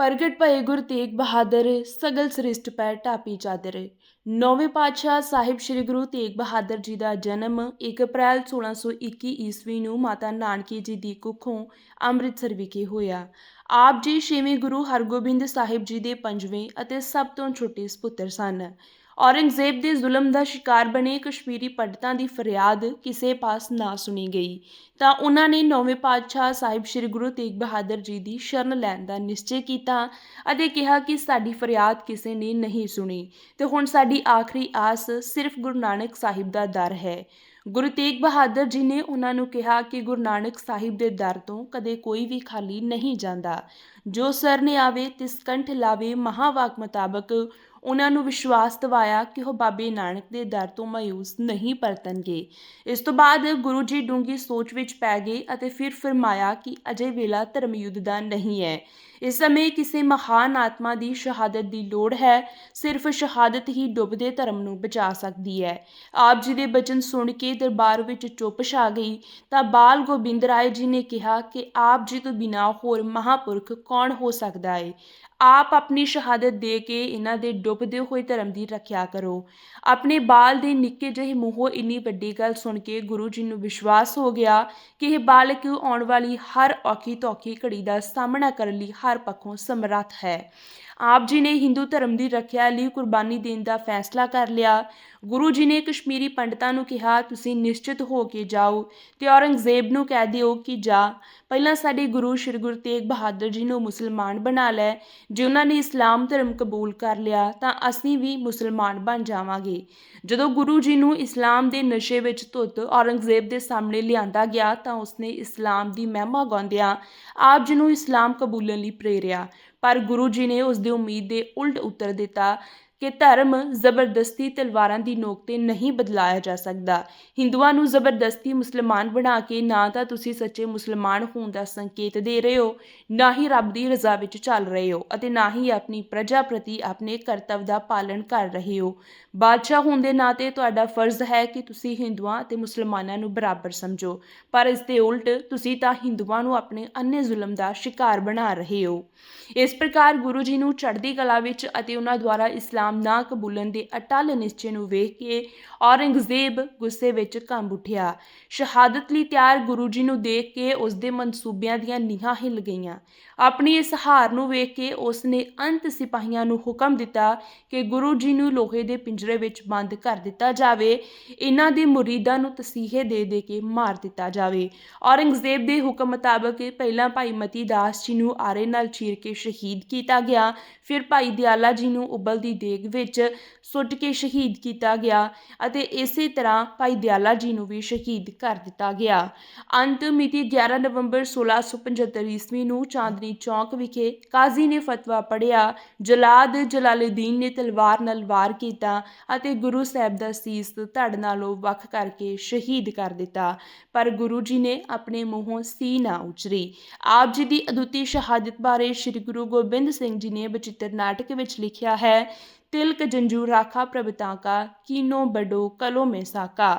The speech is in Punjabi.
ਪ੍ਰਗਟ ਭਏ ਗੁਰੂ ਤੇਗ ਬਹਾਦਰ, ਸਗਲ ਸ੍ਰਿਸ਼ਟ ਪੈ ਢਾਪੀ ਚਾਦਰ। ਨੌਵੇਂ ਪਾਤਸ਼ਾਹ ਸਾਹਿਬ ਸ੍ਰੀ ਗੁਰੂ ਤੇਗ ਬਹਾਦਰ ਜੀ ਦਾ ਜਨਮ 1 ਅਪ੍ਰੈਲ 1621 ਈਸਵੀ ਨੂੰ ਮਾਤਾ ਨਾਨਕੀ ਜੀ ਦੀ ਕੁੱਖੋਂ ਅੰਮ੍ਰਿਤਸਰ ਵਿਖੇ ਹੋਇਆ। ਆਪ ਜੀ ਛੇਵੇਂ ਗੁਰੂ ਹਰਗੋਬਿੰਦ ਸਾਹਿਬ ਜੀ ਦੇ ਪੰਜਵੇਂ ਅਤੇ ਸਭ ਤੋਂ ਛੋਟੇ ਸੁਪੁੱਤਰ ਸਨ। ਔਰੰਗਜ਼ੇਬ ਦੇ ਜ਼ੁਲਮ ਦਾ ਸ਼ਿਕਾਰ ਬਣੇ ਕਸ਼ਮੀਰੀ ਪੰਡਤਾਂ ਦੀ ਫਰਿਆਦ ਕਿਸੇ ਪਾਸ ਨਾ ਸੁਣੀ ਗਈ। ਤਾਂ ਉਹਨਾਂ ਨੇ ਨੌਵੇਂ ਪਾਤਸ਼ਾਹ ਸਾਹਿਬ ਸ੍ਰੀ ਗੁਰੂ ਤੇਗ ਬਹਾਦਰ ਜੀ ਦੀ ਸ਼ਰਨ ਲੈਣ ਦਾ ਨਿਸ਼ਚੈ ਕੀਤਾ ਅਤੇ ਕਿਹਾ ਕਿ ਸਾਡੀ ਫਰਿਆਦ ਕਿਸੇ ਨੇ ਨਹੀਂ ਸੁਣੀ। ਤੇ ਹੁਣ ਸਾਡੀ ਆਖਰੀ ਆਸ ਸਿਰਫ ਗੁਰੂ ਨਾਨਕ ਸਾਹਿਬ ਦਾ ਦਰ ਹੈ। ਗੁਰੂ ਤੇਗ ਬਹਾਦਰ ਜੀ ਨੇ ਉਹਨਾਂ ਨੂੰ ਕਿਹਾ ਕਿ ਗੁਰੂ ਨਾਨਕ ਸਾਹਿਬ ਦੇ ਦਰ ਤੋਂ ਕਦੇ ਕੋਈ ਵੀ ਖਾਲੀ ਨਹੀਂ ਜਾਂਦਾ। ਜੋ ਸਰਨੇ ਆਵੇ ਤਿਸ ਕੰਠ ਲਾਵੇ ਮਹਾਵਾਕ ਮੁਤਾਬਕ ਉਹਨਾਂ ਨੂੰ ਵਿਸ਼ਵਾਸ ਦਿਵਾਇਆ ਕਿ ਉਹ ਬਾਬੇ ਨਾਨਕ ਦੇ ਦਰ ਤੋਂ ਮਾਯੂਸ ਨਹੀਂ ਪਰਤਣਗੇ। ਇਸ ਤੋਂ ਬਾਅਦ ਗੁਰੂ ਜੀ ਡੂੰਗੀ ਸੋਚ ਵਿੱਚ ਪੈ ਗਏ ਅਤੇ ਫਿਰ ਫਰਮਾਇਆ ਕਿ ਅਜੇ ਵੇਲਾ ਧਰਮ ਯੁੱਧ ਦਾ ਨਹੀਂ ਹੈ। ਇਸ ਸਮੇਂ ਕਿਸੇ ਮਹਾਨ ਆਤਮਾ ਦੀ ਸ਼ਹਾਦਤ ਦੀ ਲੋੜ ਹੈ, ਸਿਰਫ ਸ਼ਹਾਦਤ ਹੀ ਡੁੱਬਦੇ ਧਰਮ ਨੂੰ ਬਚਾ ਸਕਦੀ ਹੈ। ਆਪ ਜੀ ਦੇ ਬਚਨ ਸੁਣ ਕੇ ਦਰਬਾਰ ਵਿੱਚ ਚੁੱਪ ਛਾ ਗਈ ਤਾਂ ਬਾਲ ਗੋਬਿੰਦ ਰਾਏ ਜੀ ਨੇ ਕਿਹਾ ਕਿ ਆਪ ਜੀ ਤੋਂ ਬਿਨਾਂ ਹੋਰ ਮਹਾਪੁਰਖ ਕੌਣ ਹੋ ਸਕਦਾ ਹੈ? ਆਪ ਆਪਣੀ ਸ਼ਹਾਦਤ ਦੇ ਕੇ ਇਹਨਾਂ ਦੇ ਡੁੱਬਦੇ ਹੋਏ ਧਰਮ ਦੀ ਰੱਖਿਆ ਕਰੋ। ਆਪਣੇ ਬਾਲ ਦੇ ਨਿੱਕੇ ਜਿਹੇ ਮੂੰਹੋਂ ਇੰਨੀ ਵੱਡੀ ਗੱਲ ਸੁਣ ਕੇ ਗੁਰੂ ਜੀ ਨੂੰ ਵਿਸ਼ਵਾਸ ਹੋ ਗਿਆ ਕਿ ਇਹ ਬਾਲਕ ਆਉਣ ਵਾਲੀ ਹਰ ਔਖੀ ਤੋਖੀ ਘੜੀ ਦਾ ਸਾਹਮਣਾ ਕਰਨ ਲਈ ਹਰ ਪੱਖੋਂ ਸਮਰੱਥ ਹੈ। ਆਪ ਜੀ ਨੇ ਹਿੰਦੂ ਧਰਮ ਦੀ ਰੱਖਿਆ ਲਈ ਕੁਰਬਾਨੀ ਦੇਣ ਦਾ ਫੈਸਲਾ ਕਰ ਲਿਆ। ਗੁਰੂ ਜੀ ਨੇ ਕਸ਼ਮੀਰੀ ਪੰਡਤਾਂ ਨੂੰ ਕਿਹਾ, ਤੁਸੀਂ ਨਿਸ਼ਚਿਤ ਹੋ ਕੇ ਜਾਓ ਤੇ ਔਰੰਗਜ਼ੇਬ ਨੂੰ ਕਹਿ ਦਿਓ ਕਿ ਜਾ। ਪਹਿਲਾਂ ਸਾਡੇ ਗੁਰੂ ਸ਼੍ਰੀ ਗੁਰੂ ਤੇਗ ਬਹਾਦਰ ਜੀ ਨੂੰ ਮੁਸਲਮਾਨ ਬਣਾ ਲੈ। ਜੇ ਉਹਨਾਂ ਨੇ ਇਸਲਾਮ ਧਰਮ ਕਬੂਲ ਕਰ ਲਿਆ, ਤਾਂ ਅਸੀਂ ਵੀ ਮੁਸਲਮਾਨ ਬਣ ਜਾਵਾਂਗੇ। ਜਦੋਂ ਗੁਰੂ ਜੀ ਨੂੰ ਇਸਲਾਮ ਦੇ ਨਸ਼ੇ ਵਿੱਚ ਧੁੱਤ ਔਰੰਗਜ਼ੇਬ ਦੇ ਸਾਹਮਣੇ ਲਿਆਂਦਾ ਗਿਆ, ਤਾਂ ਉਸਨੇ ਇਸਲਾਮ ਦੀ ਮਹਿਮਾ ਗਾਉਂਦਿਆਂ ਆਪ ਜੀ ਨੂੰ ਇਸਲਾਮ ਕਬੂਲਣ ਲਈ ਪ੍ਰੇਰਿਆ। ਪਰ ਗੁਰੂ ਜੀ ਨੇ ਉਸ ਦੀ ਉਮੀਦ ਦੇ ਉਲਟ ਉੱਤਰ ਦਿੱਤਾ ਕਿ ਧਰਮ ਜ਼ਬਰਦਸਤੀ ਤਲਵਾਰਾਂ ਦੀ ਨੋਕ ਤੇ ਨਹੀਂ ਬਦਲਾਇਆ ਜਾ ਸਕਦਾ। ਹਿੰਦੂਆਂ ਨੂੰ ਜ਼ਬਰਦਸਤੀ ਮੁਸਲਮਾਨ ਬਣਾ ਕੇ ਨਾ ਤਾਂ ਤੁਸੀਂ ਸੱਚੇ ਮੁਸਲਮਾਨ ਹੋਣ ਦਾ ਸੰਕੇਤ ਦੇ ਰਹੇ ਹੋ, ਨਾ ਹੀ ਰੱਬ ਦੀ ਰਜ਼ਾ ਵਿੱਚ ਚੱਲ ਰਹੇ ਹੋ ਅਤੇ ਨਾ ਹੀ ਆਪਣੀ ਪ੍ਰਜਾ ਪ੍ਰਤੀ ਆਪਣੇ ਕਰਤੱਵ ਦਾ ਪਾਲਣ ਕਰ ਰਹੇ ਹੋ। ਬਾਦਸ਼ਾਹ ਹੋਣ ਦੇ ਨਾਤੇ ਤੁਹਾਡਾ ਫਰਜ਼ ਹੈ ਕਿ ਤੁਸੀਂ ਹਿੰਦੂਆਂ ਅਤੇ ਮੁਸਲਮਾਨਾਂ ਨੂੰ ਬਰਾਬਰ ਸਮਝੋ, ਪਰ ਇਸ ਦੇ ਉਲਟ ਤੁਸੀਂ ਤਾਂ ਹਿੰਦੂਆਂ ਨੂੰ ਆਪਣੇ ਅੰਨੇ ਜ਼ੁਲਮ ਦਾ ਸ਼ਿਕਾਰ ਬਣਾ ਰਹੇ ਹੋ। ਇਸ ਪ੍ਰਕਾਰ ਗੁਰੂ ਜੀ ਨੂੰ ਚੜ੍ਹਦੀ ਕਲਾ ਵਿੱਚ ਅਤੇ ਉਹਨਾਂ ਦੁਆਰਾ ਇਸਲਾਮ ਨਾ ਕਬੂਲਣ ਦੇ ਅਟਲ ਨਿਸ਼ਚੇ ਨੂੰ ਵੇਖ ਕੇ ਔਰੰਗਜ਼ੇਬ ਗੁੱਸੇ ਵਿੱਚ ਕੰਬ ਉੱਠਿਆ। ਸ਼ਹਾਦਤ ਲਈ ਤਿਆਰ ਗੁਰੂ ਜੀ ਨੂੰ ਦੇਖ ਕੇ ਉਸ ਦੇ ਮਨਸੂਬਿਆਂ ਦੀਆਂ ਨੀਹਾਂ ਹਿੱਲ ਗਈਆਂ। ਆਪਣੀ ਇਸ ਹਾਰ ਨੂੰ ਵੇਖ ਕੇ ਉਸ ਨੇ ਅੰਤ ਸਿਪਾਹੀਆਂ ਨੂੰ ਹੁਕਮ ਦਿੱਤਾ ਕਿ ਗੁਰੂ ਜੀ ਨੂੰ ਲੋਹੇ ਦੇ ਪਿੰਜਰੇ ਵਿੱਚ ਬੰਦ ਕਰ ਦਿੱਤਾ ਜਾਵੇ। ਇਹਨਾਂ ਦੇ ਮੁਰੀਦਾਂ ਨੂੰ ਤਸੀਹੇ ਦੇ ਦੇ ਕੇ ਮਾਰ ਦਿੱਤਾ ਜਾਵੇ। ਔਰੰਗਜ਼ੇਬ ਦੇ ਹੁਕਮ ਮੁਤਾਬਕ ਪਹਿਲਾਂ ਭਾਈ ਮਤੀ ਦਾਸ ਜੀ ਨੂੰ ਆਰੇ ਨਾਲ ਚੀਰ ਕੇ ਸ਼ਹੀਦ ਕੀਤਾ ਗਿਆ। ਫਿਰ ਭਾਈ ਦਿਆਲਾ ਜੀ ਨੂੰ ਉਬਲਦੀ ਦੇਗ ਵਿੱਚ ਸੁੱਟ ਕੇ ਸ਼ਹੀਦ ਕੀਤਾ ਗਿਆ ਅਤੇ ਇਸੇ ਤਰ੍ਹਾਂ ਭਾਈ ਦਿਆਲਾ ਜੀ ਨੂੰ ਵੀ ਸ਼ਹੀਦ ਕਰ ਦਿੱਤਾ ਗਿਆ। ਅੰਤ ਮਿਤੀ 11 ਨਵੰਬਰ 1675 ਈਸਵੀ ਨੂੰ ਚਾਂਦਨੀ ਚੌਕ ਵਿਖੇ ਕਾਜ਼ੀ ਨੇ ਫਤਵਾ ਪੜਿਆ ਜਲਾਦ ਜਲਾਲੁਦੀਨ ਨੇ ਤਲਵਾਰ ਨਾਲ ਵਾਰ ਕੀਤਾ ਅਤੇ ਗੁਰੂ ਸਾਹਿਬ ਦਾ ਸੀਸ ਧੜ ਨਾਲੋਂ ਵੱਖ ਕਰਕੇ ਸ਼ਹੀਦ ਕਰ ਦਿੱਤਾ, ਪਰ ਗੁਰੂ ਜੀ ਨੇ ਆਪਣੇ ਮੂੰਹੋਂ ਸੀ ਨਾ ਉਚਰੀ। ਆਪ ਜੀ ਦੀ ਅਦੁੱਤੀ ਸ਼ਹਾਦਤ ਬਾਰੇ ਸ੍ਰੀ ਗੁਰੂ ਗੋਬਿੰਦ ਸਿੰਘ ਜੀ ਨੇ ਬਚਿੱਤਰ ਨਾਟਕ ਵਿੱਚ ਲਿਖਿਆ ਹੈ ਤਿਲਕ ਜੰਜੂ ਰਾਖਾ ਪ੍ਰਭਤਾ ਕਾ ਕੀਨੋ ਬਡੋ ਕਲੋ ਮੇ ਸਾਕਾ